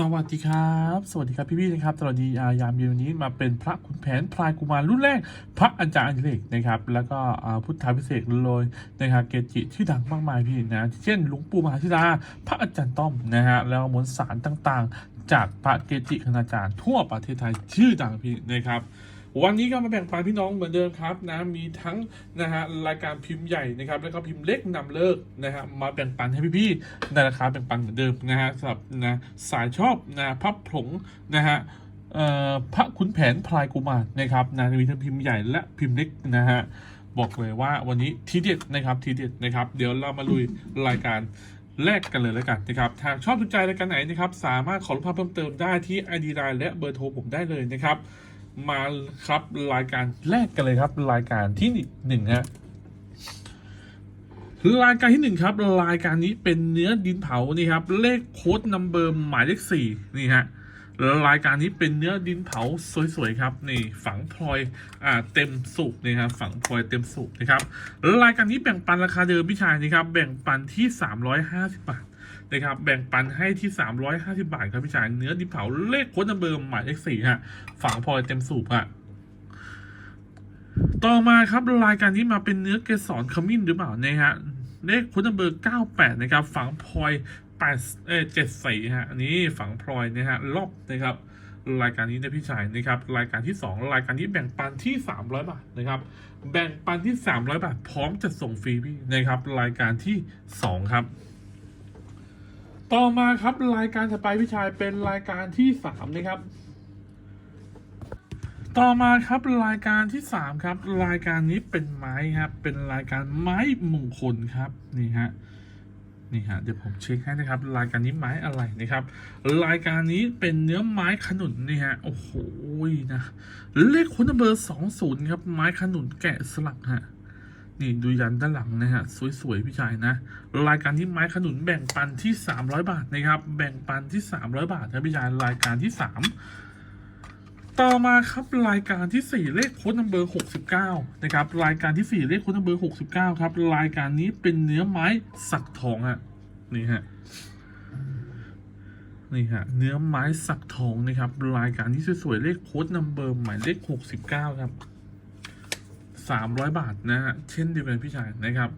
สวัสดีครับ สวัสดีครับพี่ๆนะครับสวัสดีอายามเย็นวันนี้มาเป็นพระขุนแผนพลายกุมารรุ่นแรก พระอาจารย์อัญเล็กนะครับ แล้วก็พุทธาพิเศษเลยนะครับเกจิชื่อดังมากมายพี่นะ เช่นหลวงปู่มหาธิดา พระอาจารย์ต้อมนะฮะแล้วมนสารต่างๆ จากพระเกจิคณาจารย์ทั่วประเทศไทยชื่อดังพี่นะครับ วันนี้ก็มาแบ่งปันพี่น้องเหมือนเดิมครับนะมีทั้งนะฮะรายการพิมพ์ใหญ่นะครับแล้วก็พิมพ์เล็กนำเลิกนะฮะมาแบ่งปันให้พี่ๆในราคาแบ่งปันเหมือนเดิมนะฮะสำหรับนะสายชอบนะพับผงนะฮะพระขุนแผนพลายกุมารนะครับนะมีทั้งพิมพ์ใหญ่และพิมพ์เล็กนะฮะบอกเลยว่าวันนี้ทีเด็ดนะครับทีเด็ดนะครับ เดี๋ยวเรามาลุยรายการแลกกันเลยแล้วกันนะครับหากชอบถูกใจรายการไหนนะครับ สามารถขอรูปภาพเพิ่มเติมได้ที่ ID Line และเบอร์โทรผมได้เลยนะครับ มาครับรายการแรกกันเลยครับ รายการที่หนึ่งฮะรายการที่หนึ่งครับ รายการนี้เป็นเนื้อดินเผานี่ครับ เลขโค้ดนัมเบอร์หมายเลขสี่นี่ฮะรายการนี้เป็นเนื้อดินเผาสวยๆครับนี่ฝังพลอยอ่าเต็มสูบนี่ครับฝังพลอยเต็มสูบนะครับรายการนี้แบ่งปันราคาเดิมพี่ชายนี่ครับแบ่งปันที่ 350 บาท นะครับแบ่งปันให้ที่ 350 บาทครับพี่ชายเนื้อดิบเผาเลขโค้ดนัมเบอร์หมายเลขสี่ฮะฝังพลอยเต็มสูบฮะต่อมาครับรายการนี้มาเป็นเนื้อเกสรขมิ้นหรือเปล่านะฮะเลขโค้ดนัมเบอร์ 98 นะครับ ฝังพลอย8เออ74ฮะอันนี้ฝังพลอยนะฮะรอบนะครับรายการนี้นะพี่ชายนะครับ รายการที่ 2 รายการนี้แบ่งปันที่ 300 บาทนะครับ แบ่งปันที่ 300 บาท พร้อมจะส่งฟรีพี่นะครับ รายการที่ 2 ครับ ต่อมาครับรายการถัดไปพี่ชายเป็นรายการที่สามนะครับ ต่อมาครับรายการที่สามครับ รายการนี้เป็นไม้ครับ เป็นรายการไม้มงคลครับนี่ฮะนี่ฮะเดี๋ยวผมเช็คให้นะครับ รายการนี้ไม้อะไรนะครับ รายการนี้เป็นเนื้อไม้ขนุนนี่ฮะโอ้โหนะเลขคุณเบอร์สองศูนย์ครับ ไม้ขนุนแกะสลักฮะ นี่ดูยันด้านหลังนะฮะสวยๆพี่ชายนะรายการที่ไม้ขนุนแบ่งปันที่ 300 บาทนะครับแบ่งปันที่ 300 บาทครับพี่ชายรายการที่ 3 ต่อมาครับรายการที่ 4 เลขโค้ดนัมเบอร์69นะครับรายการที่ 4 เลขโค้ดนัมเบอร์69ครับรายการนี้เป็นเนื้อไม้สักทองฮะนี่ฮะนี่ฮะเนื้อไม้สักทองนะครับรายการที่สวยๆเลขโค้ดนัมเบอร์หมายเลข69ครับ สามร้อยบาทนะฮะเช่นเดียวกันพี่ชายนะครับ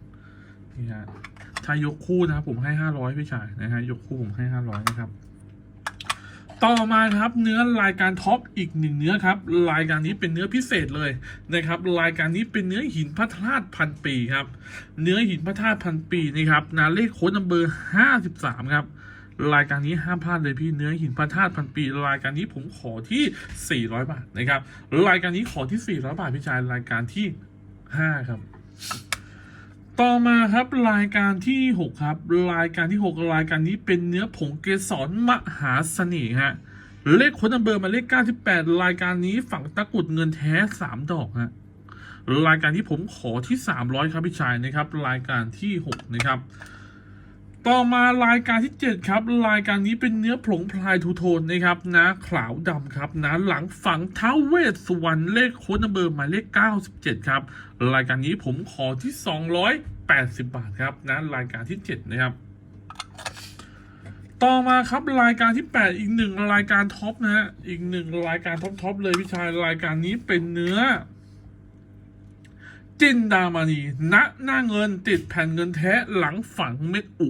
นี่ฮะถ้ายกคู่นะครับผมให้ห้าร้อยพี่ชายนะฮะยกคู่ผมให้ห้าร้อยนะครับ ต่อมาครับเนื้อรายการท็อปอีกหนึ่งเนื้อครับรายการนี้เป็นเนื้อพิเศษเลยนะครับ รายการนี้เป็นเนื้อหินพระธาตุพันปีครับ เนื้อหินพระธาตุพันปีนะครับนาเลขโค้ดนัมเบอร์ห้าสิบสามครับ รายการนี้ห้ามพลาดเลยพี่เนื้อหินพระธาตุพันปี รายการนี้ผมขอที่ 400 บาทนะครับ รายการนี้ขอที่ 400 บาทพี่ชายรายการที่ 5 ครับ ต่อมาครับรายการที่ 6 ครับ รายการที่ 6 รายการนี้เป็นเนื้อผงเกสรมหาเสน่ห์ฮะเลขคนนัมเบอร์มาเลข 98 รายการนี้ฝังตะกุดเงินแท้ 3 ดอกฮะรายการที่ผมขอที่ 300 ครับพี่ชายนะครับ รายการที่ 6 นะครับ ต่อมารายการที่ 7 ครับ รายการนี้เป็นเนื้อผงพลายทูโทนนะครับนะขาวดำครับนะหลังฝังท้าวเวสสุวรรณเลขโค้ดเบอร์หมายเลข 97 ครับ รายการนี้ผมขอที่ 280 บาทครับนะรายการที่ 7 นะครับต่อมาครับรายการที่ 8 อีกหนึ่งรายการท็อปนะฮะอีกหนึ่งรายการท็อปทอปเลยพี่ชายรายการนี้เป็นเนื้อ จินดามานีณหน้าเงินติดแผ่นเงินแท้หลังฝังเม็ดอุ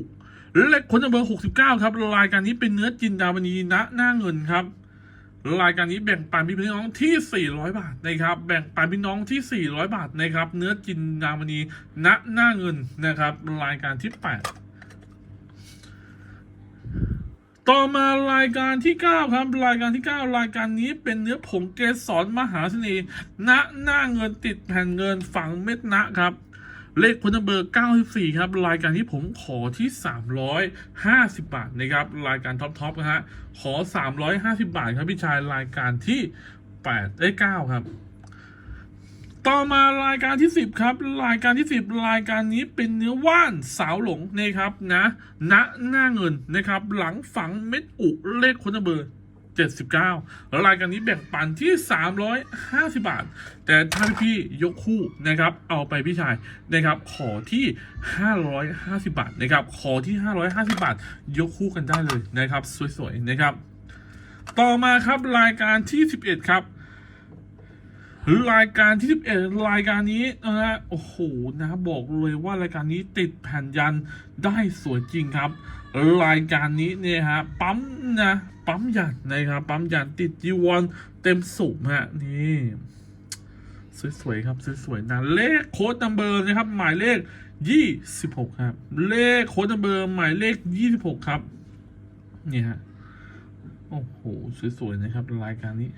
เลขคนนัมเบอร์ 69 ครับ รายการนี้เป็นเนื้อจินดามานีณหน้าเงินครับ รายการนี้แบ่งปันพี่น้องที่ 400 บาทนะครับ แบ่งปันพี่น้องที่ 400 บาทนะครับ เนื้อจินดามณีณหน้าเงินนะครับ รายการที่ 8ต่อมารายการที่ 9 ครับ รายการที่ 9 รายการนี้เป็นเนื้อผงเกสรมหาเสน่ห์ณหน้าเงินติดแผ่นเงินฝังเม็ดนะครับ เลขคุณเบอร์ 94 ครับ รายการที่ผมขอที่ 350 บาทนะครับ รายการท็อปท็อปนะฮะ ขอ 350 บาทครับพี่ชาย รายการที่8เอ้ย9ครับ ต่อมารายการที่ 10 ครับ รายการที่ 10 รายการนี้เป็นเนื้อว่านสาวหลงนะครับนะ ณ หน้าเงินนะครับ หลังฝังเม็ดอุ เลขคุณเบอร์ 79รายการนี้แบ่งปันที่ 350 บาท แต่ถ้าพี่ยกคู่นะครับเอาไปพี่ชายนะครับขอที่ 550 บาทนะครับขอที่ 550 บาท ยกคู่กันได้เลยนะครับ สวยๆนะครับ ต่อมาครับรายการที่สิบเอ็ดครับรายการที่ 11 รายการนี้นะฮะโอ้โหนะบอกเลยว่ารายการนี้ติดแผ่นยันได้สวยจริงครับ รายการนี้เนี่ยฮะปั๊มนะปั๊มหยันนะครับปั๊มหยันติดจีวรเต็มสูบฮะนี่สวยๆครับสวยๆนะเลขโค้ดนัมเบอร์นะครับ หมายเลข26ครับ เลขโค้ดนัมเบอร์หมายเลข26ครับนี่ฮะโอ้โหสวยๆนะครับรายการนี้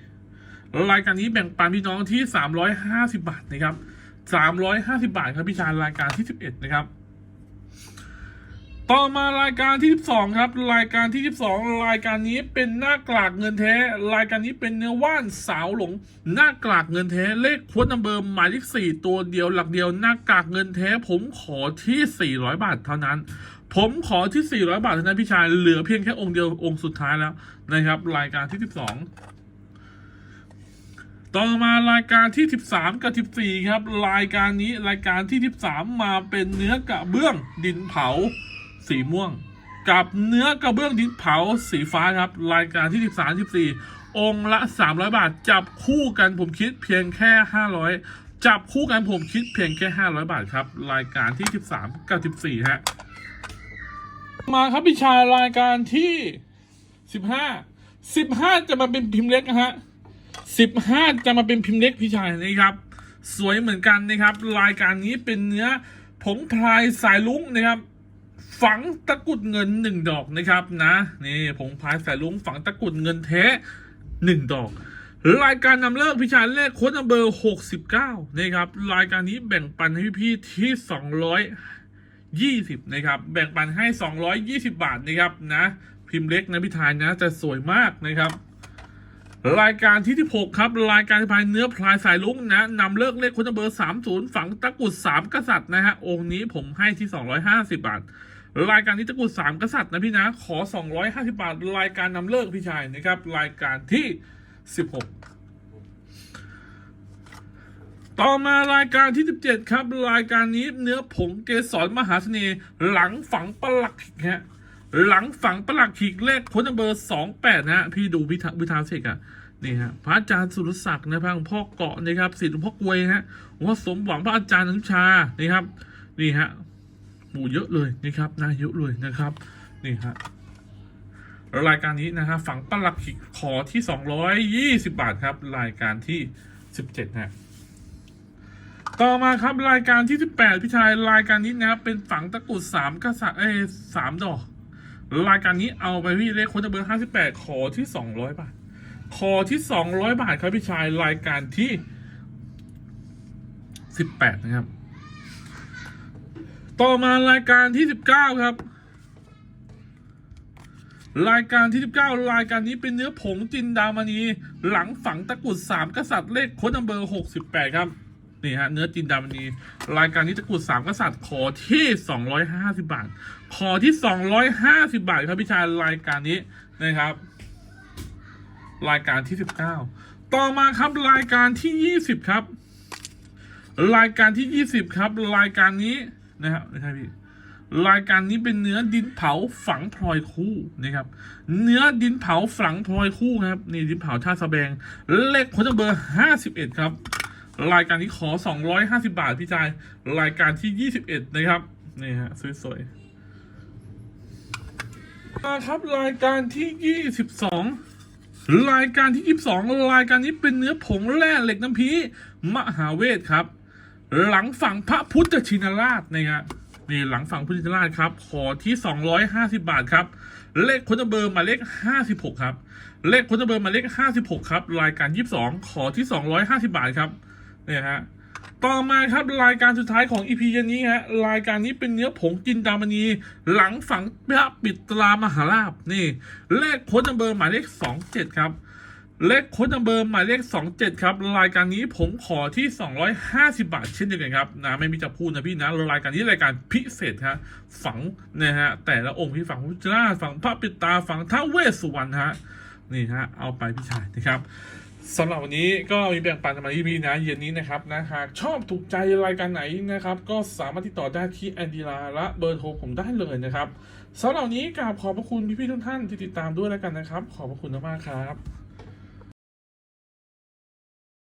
รายการนี้แบ่งปันพี่น้องที่350บาทนะครับ350บาทครับพี่ชายรายการที่11นะครับ ต่อมารายการที่ 12 ครับ รายการที่ 12 รายการนี้เป็นหน้ากลากเงินแท้ รายการนี้เป็นเนื้อว่านสาวหลง หน้ากลากเงินแท้ เลขควดนัมเบอร์หมายเลข4ตัวเดียวหลักเดียว หน้ากลากเงินแท้ ผมขอที่ 400 บาทเท่านั้น ผมขอที่ 400 บาทเท่านั้นพี่ชายเหลือเพียงแค่องค์เดียวองค์สุดท้ายแล้วนะครับ รายการที่ 12ต่อมารายการที่ 13 กับ 14 ครับ รายการนี้รายการที่ 13 มาเป็นเนื้อกระเบื้องดินเผา สีม่วง กับเนื้อกระเบื้องดินเผาสีฟ้าครับ รายการที่ 13 14 องค์ละ 300 บาท จับคู่กันผมคิดเพียงแค่ 500 จับคู่กันผมคิดเพียงแค่ 500 บาทครับ รายการที่ 13กับ14ฮะมาครับพี่ชายรายการที่ 15 15 จะมาเป็นพิมพ์เล็กนะฮะสิบห้าจะมาเป็นพิมพ์เล็กพี่ชายนะครับสวยเหมือนกันนะครับ รายการนี้เป็นเนื้อผงพลายสายลุ้งนะครับ ฝังตะกุดเงินหนึ่งดอกนะครับนะนี่ผงพายสายลุ้งฝังตะกุดเงินแท้หนึ่งดอก รายการนำเลิกพี่ชายเลขโค้ดนัมเบอร์หกสิบเก้านะครับรายการนี้แบ่งปันให้พี่ๆที่สองร้อยยี่สิบนะครับแบ่งปันให้สองร้อยยี่สิบาทนะครับนะพิมพ์เล็กนะพี่ชายนะจะสวยมากนะครับรายการที่ที่6ครับ รายการที่พายเนื้อพลายสายลุงนะนำเลิกเลขคุณเบอร์ 30 ฝังตะกุด 3 กษัตริย์นะฮะ องค์นี้ผมให้ที่ 250 บาท รายการนี้ตะกุด3กษัตริย์นะพี่นะ ขอ 250 บาท รายการนำเลิกพี่ชายนะครับ รายการที่ 16 ต่อมารายการที่ 17 ครับ รายการนี้เนื้อผงเกสรมหาเสน่ห์หลังฝังปลักขิกฮะหลังฝังปลักขีกเลขพ้นเบอร์สองแปดนะฮะพี่ดูพิธาพิธาเสกอะนี่ฮะพระอาจารย์สุรศักดิ์นะพระหลวงพ่อเกาะนะครับศิษย์หลวงพ่อกวยฮะหลวงพ่อสมหวังพระอาจารย์อนุชานี่ครับนี่ฮะ ปูเยอะเลยนะครับน่าเยอะเลยนะครับนี่ฮะรายการนี้นะฮะฝังปลักขีกขอที่สองร้อยยี่สิบาทครับ รายการที่สิบเจ็ดฮะต่อมาครับรายการที่สิบแปดพี่ชายรายการนี้นะครับเป็นฝังตะกรุดสามกษัตริย์เอ้สามดอก รายการนี้เอาไปพี่เลขโค้ดเบอร์ห้าสิบแปดขอที่สองร้อยบาท ขอที่สองร้อยบาทครับพี่ชายรายการที่สิบแปดนะครับ ต่อมารายการที่สิบเก้าครับ รายการที่19รายการนี้เป็นเนื้อผงจินดามณีหลังฝังตะกรุด3กษัตริย์เลขค้ดนัมเบอร์68ครับนี่ฮะเนื้อจินดามณีรายการนี้ตะกรุด3กษัตริย์ขอที่250บาท ขอที่250บาทครับพี่ชายรายการนี้นะครับ รายการที่19ต่อมาครับรายการที่20ครับ รายการที่20ครับ รายการนี้ นะครับไม่ใช่พี่รายการนี้เป็นเนื้อดินเผาฝังพลอยคู่นะครับ เนื้อดินเผาฝังพลอยคู่ครับนี่ดินเผาท่าสแบงเลขโค้ดเบอร์ห้าสิบเอ็ดครับ รายการนี้ขอสองร้อยห้าสิบาทพี่ชายรายการที่ยี่สิบเอ็ดนะครับนี่ฮะสวยๆมาครับรายการที่ยี่สิบสองรายการที่22รายการนี้เป็นเนื้อผงแร่เหล็กน้ำพีมหาเวทครับ หลังฝั่งพระพุทธชินราชนะครับนี่หลังฝั่งพุทธชินราชครับขอที่ 250 บาทครับ เลขคนเบอร์มาเลข 56 ครับ เลขคนเบอร์มาเลข 56 ครับ รายการ 22 ขอที่ 250 บาทครับเนี่ยฮะต่อมาครับรายการสุดท้ายของอีพีนี้ฮะรายการนี้เป็นเนื้อผงจินดามณีหลังฝังพระปิดตรามหาราบนี่ เลขโค้ดนัมเบอร์หมายเลขสองเจ็ดครับ เลขโค้ดนัมเบอร์หมายเลขสองเจ็ดครับ รายการนี้ผมขอที่สองร้อยห้าสิบาทเช่นเดียวกันครับนะไม่มีจะพูดนะพี่นะรายการนี้รายการพิเศษฮะฝังนะฮะแต่ละองค์ที่ฝังพุทธราฝังพระปิตาฝังท้าเวสสุวรรณฮะนี่ฮะเอาไปพี่ชายนะครับสำหรับวันนี้ก็มีแบ่งปันมาที่พี่นะเย็นนี้นะครับนะหากชอบถูกใจรายการไหนนะครับ ก็สามารถติดต่อได้ที่แอนดีลาและเบอร์โทรผมได้เลยนะครับสำหรับวันนี้กราบขอบพระคุณพี่ๆทุกท่านที่ติดตามด้วยแล้วกันนะครับ ขอบพระคุณมากๆครับ